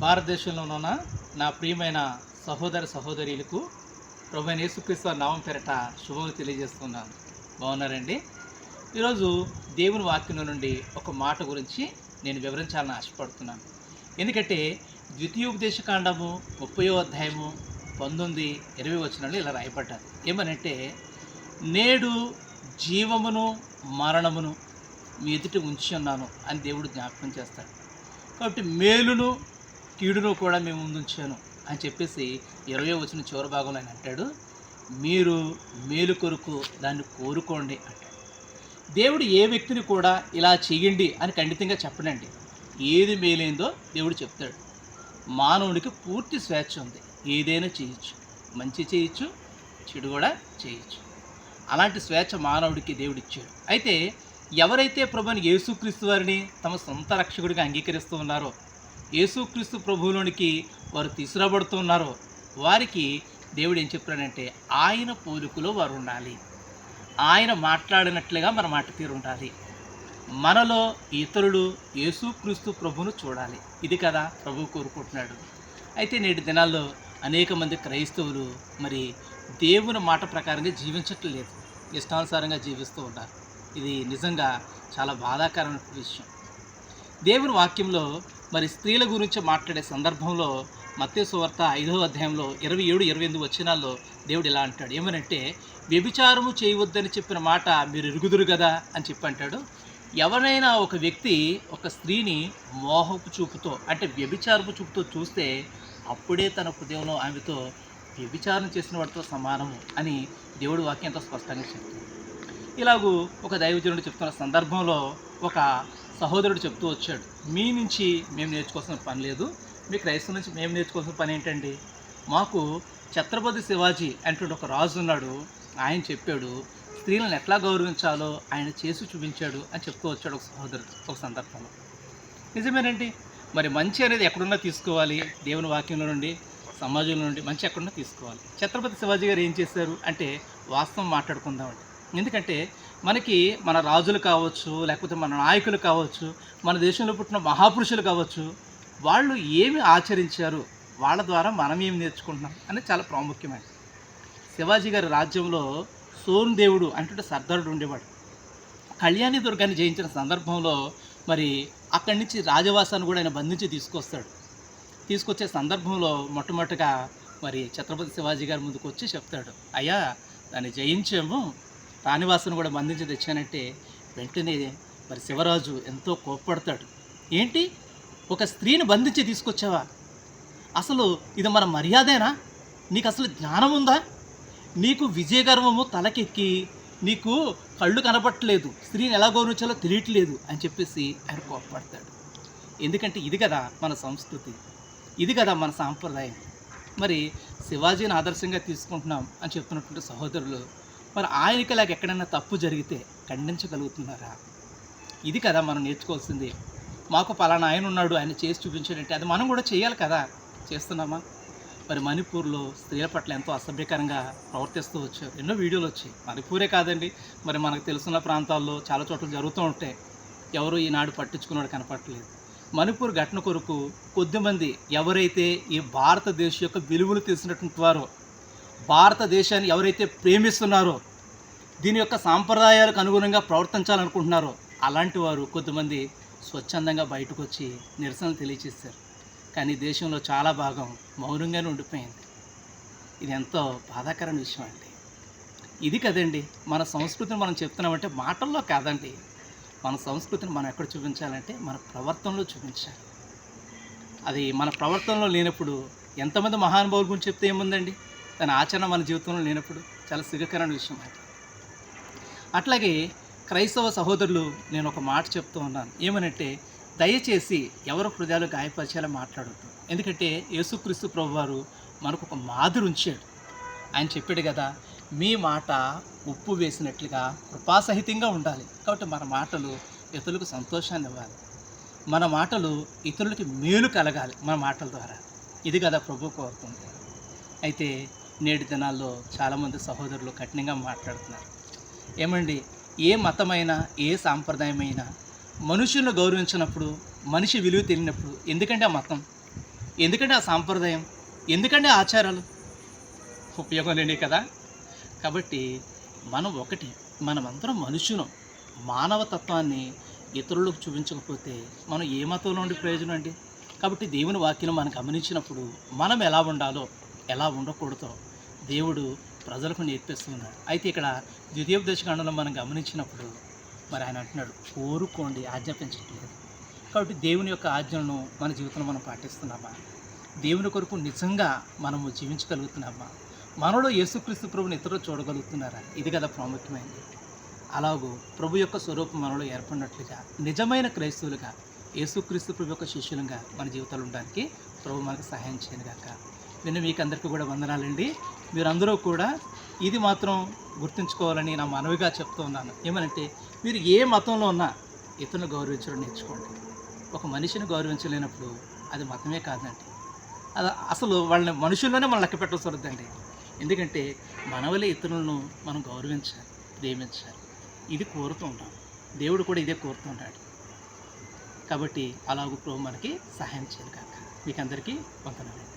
భారతదేశంలోనున్న నా ప్రియమైన సహోదర సహోదరులకు ప్రభు యేసుక్రీస్తు వారి నామం పేరట శుభం తెలియజేస్తున్నాను. బాగున్నారండి? ఈరోజు దేవుని వాక్యం నుండి ఒక మాట గురించి నేను వివరించాలని ఆశపడుతున్నాను. ఎందుకంటే ద్వితీయోపదేశ కాండము ముప్పయో అధ్యాయము పంతొమ్మిది ఇరవై వచనాలు ఇలా రాయబడ్డారు ఏమనంటే నేడు జీవమును మరణమును మీ ఎదుట ఉంచి ఉన్నాను అని దేవుడు జ్ఞాపకం చేస్తాడు. కాబట్టి మేలును కీడును కూడా మేము ముందుంచాను అని చెప్పేసి ఇరవై వచ్చిన చివరి భాగంలో ఆయన అంటాడు. మీరు మేలు కొరకు దాన్ని కోరుకోండి అంటాడు. దేవుడు ఏ వ్యక్తిని కూడా ఇలా చేయండి అని ఖండితంగా చెప్పడండి. ఏది మేలైందో దేవుడు చెప్తాడు. మానవుడికి పూర్తి స్వేచ్ఛ ఉంది. ఏదైనా చేయొచ్చు. మంచి చేయొచ్చు చెడు కూడా చేయొచ్చు. అలాంటి స్వేచ్ఛ మానవుడికి దేవుడు ఇచ్చాడు. అయితే ఎవరైతే ప్రభుని యేసుక్రీస్తు వారిని తమ సొంత రక్షకుడిగా అంగీకరిస్తూ ఉన్నారో యేసుక్రీస్తు ప్రభువులోనికి వారు తీసుకురాబడుతున్నారో వారికి దేవుడు ఏం చెప్పాడంటే ఆయన పోలికలో వారు ఉండాలి. ఆయన మాట్లాడినట్లుగా మన మాట తీరు ఉండాలి. మనలో ఇతరుడు యేసుక్రీస్తు ప్రభును చూడాలి. ఇది కదా ప్రభు కోరుకుంటున్నాడు. అయితే నేటి దినాల్లో అనేక మంది క్రైస్తవులు మరి దేవుని మాట ప్రకారంగా జీవించట్లేదు ఇష్టానుసారంగా జీవిస్తూ ఉన్నారు. ఇది నిజంగా చాలా బాధాకరమైన విషయం. దేవుని వాక్యంలో మరి స్త్రీల గురించి మాట్లాడే సందర్భంలో మత్తే ఐదవ అధ్యాయంలో ఇరవై ఏడు ఇరవై ఎనిమిది వచ్చినాల్లో దేవుడు ఇలా అంటాడు. ఏమనంటే వ్యభిచారము చేయవద్దని చెప్పిన మాట మీరు ఇరుగుదురు కదా అని చెప్పి అంటాడు. ఎవరైనా ఒక వ్యక్తి ఒక స్త్రీని మోహపు చూపుతో అంటే వ్యభిచారపు చూపుతో చూస్తే అప్పుడే తన హృదయంలో ఆమెతో వ్యభిచారం చేసిన వాడితో సమానము అని దేవుడు వాక్యంతో స్పష్టంగా చెప్తుంది ఇలాగూ ఒక దైవజనుడు చెప్తున్న సందర్భంలో ఒక సహోదరుడు చెప్తూ వచ్చాడు మీ నుంచి మేము నేర్చుకోవాల్సిన పని లేదు. మీ క్రైస్తవ నుంచి మేము నేర్చుకోవాల్సిన పని ఏంటండి? మాకు ఛత్రపతి శివాజీ అంటుండే ఒక రాజు ఉన్నాడు. ఆయన చెప్పాడు స్త్రీలను ఎట్లా గౌరవించాలో ఆయన చేసి చూపించాడు అని చెప్తూ వచ్చాడు ఒక సహోదరుడు ఒక సందర్భంలో. నిజమేనండి? మరి మంచి అనేది ఎక్కడున్నా తీసుకోవాలి. దేవుని వాక్యంలో నుండి సమాజంలో నుండి మంచి ఎక్కడున్నా తీసుకోవాలి. ఛత్రపతి శివాజీ గారు ఏం చేశారు అంటే వాస్తవం మాట్లాడుకుందామండి. ఎందుకంటే మనకి మన రాజులు కావచ్చు లేకపోతే మన నాయకులు కావచ్చు మన దేశంలో పుట్టిన మహాపురుషులు కావచ్చు వాళ్ళు ఏమి ఆచరించారు? వాళ్ళ ద్వారా మనం ఏమి నేర్చుకుంటున్నాం? అనేది చాలా ప్రాముఖ్యమైనది. శివాజీ గారి రాజ్యంలో సోన్ దేవుడు అంటే సర్దారుడు ఉండేవాడు. కళ్యాణి దుర్గాన్ని జయించిన సందర్భంలో మరి అక్కడి నుంచి రాజవాసాన్ని కూడా ఆయన బంధించి తీసుకొస్తాడు. తీసుకొచ్చే సందర్భంలో మొట్టమొదటిగా మరి ఛత్రపతి శివాజీ గారి ముందుకు వచ్చి చెప్తాడు అయ్యా దాన్ని జయించాము తానివాసును కూడా బంధించి తెచ్చానంటే వెంటనే మరి శివరాజు ఎంతో కోప్పడతాడు. ఏంటి? ఒక స్త్రీని బంధించి తీసుకొచ్చావా? అసలు ఇది మన మర్యాదేనా? నీకు అసలు జ్ఞానం ఉందా? నీకు విజయగర్వము తలకెక్కి నీకు కళ్ళు కనపట్టలేదు స్త్రీని ఎలా గౌరవించాలో తెలియట్లేదు అని చెప్పేసి ఆయన కోప్పడతాడు. ఎందుకంటే ఇది కదా మన సంస్కృతి ఇది కదా మన సాంప్రదాయం. మరి శివాజీని ఆదర్శంగా తీసుకుంటున్నాం అని చెప్తున్నటువంటి సహోదరులు మరి ఆయనకి ఇలాగ ఎక్కడైనా తప్పు జరిగితే ఖండించగలుగుతున్నారా? ఇది కదా మనం నేర్చుకోవాల్సింది. మాకు పలానా ఆయన ఉన్నాడు ఆయన చేసి చూపించాడంటే అది మనం కూడా చేయాలి కదా. చేస్తున్నామా? మరి మణిపూర్లో స్త్రీల పట్ల ఎంతో అసభ్యకరంగా ప్రవర్తిస్తూ వచ్చారు. ఎన్నో వీడియోలు వచ్చాయి. మణిపూరే కాదండి. మరి మనకు తెలుసున్న ప్రాంతాల్లో చాలా చోట్ల జరుగుతూ ఉంటాయి. ఎవరు ఈనాడు పట్టించుకున్నాడు కనపడట్లేదు. మణిపూర్ ఘటన కొరకు కొద్దిమంది ఎవరైతే ఈ భారతదేశం యొక్క విలువలు తెలిసినటువంటి వారో భారతదేశాన్ని ఎవరైతే ప్రేమిస్తున్నారో దీని యొక్క సాంప్రదాయాలకు అనుగుణంగా ప్రవర్తించాలనుకుంటున్నారో అలాంటి వారు కొంతమంది స్వచ్ఛందంగా బయటకు వచ్చి నిరసనలు తెలియచేస్తారు కానీ దేశంలో చాలా భాగం మౌనంగానే ఉండిపోయింది. ఇది ఎంతో బాధాకరమైన విషయం అండి. ఇది కదండి మన సంస్కృతిని మనం చెప్తున్నామంటే మాటల్లో కాదండి. మన సంస్కృతిని మనం ఎక్కడ చూపించాలంటే మన ప్రవర్తనలో చూపించాలి. అది మన ప్రవర్తనలో లేనప్పుడు ఎంతమంది మహానుభావుల గురించి చెప్తే ఏముందండి? దాని ఆచరణ మన జీవితంలో లేనప్పుడు చాలా సిగ్గకరమైన విషయం అది. అట్లాగే క్రైస్తవ సహోదరులు నేను ఒక మాట చెప్తూ ఉన్నాను. ఏమనంటే దయచేసి ఎవరు హృదయాలు గాయపరిచేలా మాట్లాడద్దు. ఎందుకంటే యేసుక్రీస్తు ప్రభు వారు మనకు ఒక మాదిరి ఉంచాడు. ఆయన చెప్పాడు కదా మీ మాట ఉప్పు వేసినట్లుగా కృపాసహితంగా ఉండాలి. కాబట్టి మన మాటలు ఇతరులకు సంతోషాన్ని ఇవ్వాలి. మన మాటలు ఇతరులకి మేలు కలగాలి మన మాటల ద్వారా. ఇది కదా ప్రభు కోరుతుంది అయితే నేటి దినాల్లో చాలామంది సహోదరులు కఠినంగా మాట్లాడుతున్నారు. ఏమండి ఏ మతమైనా ఏ సాంప్రదాయమైనా మనుషులను గౌరవించినప్పుడు మనిషి విలువ తెలియనప్పుడు ఎందుకంటే ఆ మతం? ఎందుకంటే ఆ సాంప్రదాయం? ఎందుకంటే ఆచారాలు? ఉపయోగం లేని కదా? కాబట్టి మనం ఒకటి మనమందరం మనుషులం. మానవతత్వాన్ని ఇతరులకు చూపించకపోతే మనం ఏ మతంలో ఉండి ప్రయోజనం అండి? కాబట్టి దేవుని వాక్యం మనం గమనించినప్పుడు మనం ఎలా ఉండాలో ఎలా ఉండకూడదో దేవుడు ప్రజలకు నేర్పిస్తున్నాడు. అయితే ఇక్కడ ద్వితీయోపదేశకాండంలో మనం గమనించినప్పుడు మరి ఆయన అంటున్నాడు కోరుకోండి ఆజ్ఞాపించట్లేదు కాబట్టి దేవుని యొక్క ఆజ్ఞలను మన జీవితంలో మనం పాటిస్తున్నామా? దేవుని కొరకు నిజంగా మనము జీవించగలుగుతున్నామా? మనలో యేసుక్రీస్తు ప్రభుని ఇతరులు చూడగలుగుతున్నారా? ఇది కదా ప్రాముఖ్యమైనది. అలాగూ ప్రభు యొక్క స్వరూపం మనలో ఏర్పడినట్లుగా నిజమైన క్రైస్తవులుగా యేసుక్రీస్తు ప్రభు యొక్క శిష్యులుగా మన జీవితాలు ఉండడానికి ప్రభు మనకు సహాయం చేయను నేను మీకు అందరికీ కూడా వందనాలండి. మీరందరూ కూడా ఇది మాత్రం గుర్తుంచుకోవాలని నా మనవిగా చెప్తూ ఉన్నాను. ఏమనంటే మీరు ఏ మతంలో ఉన్నా ఇతరులను గౌరవించడం నేర్చుకోండి. ఒక మనిషిని గౌరవించలేనప్పుడు అది మతమే కాదండి. అది అసలు వాళ్ళని మనుషుల్లోనే మనం లెక్క పెట్టవలసి వద్దండి ఎందుకంటే మనవలే ఇతరులను మనం గౌరవించాలి ప్రేమించాలి. ఇది కోరుతూ ఉంటాం. దేవుడు కూడా ఇదే కోరుతూ ఉంటాడు. కాబట్టి అలాగూ ప్రభు మనకి సహాయం చేయాలి కాక. మీకు అందరికీ వందనాలండి.